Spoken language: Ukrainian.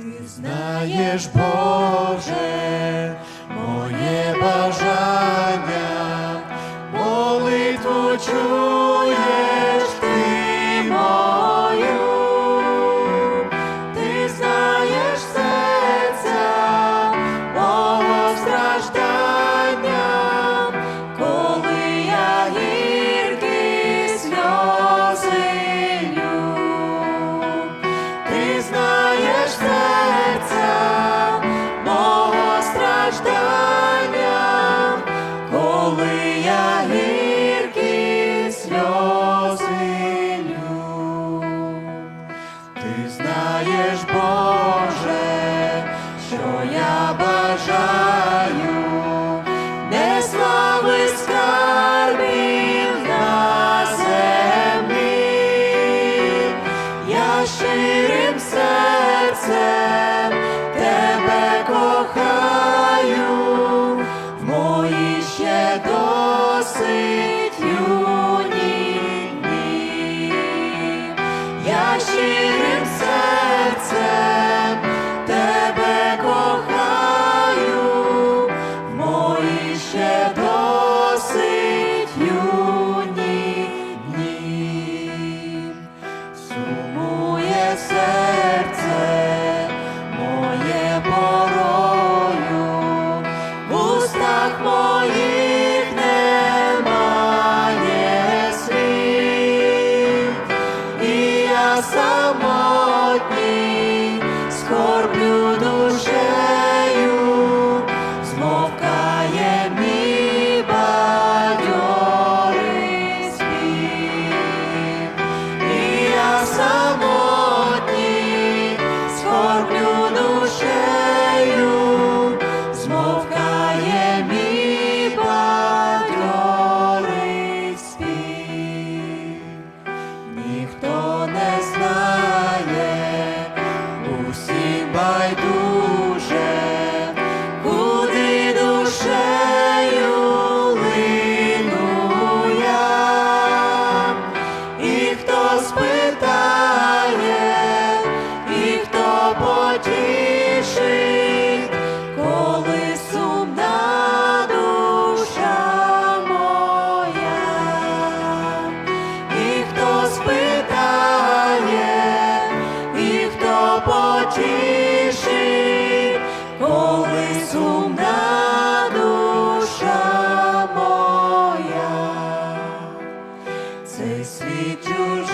Ты знаешь, Боже, моє бажання, молитву чую. щирим серцем. nossa. цей світ чужий.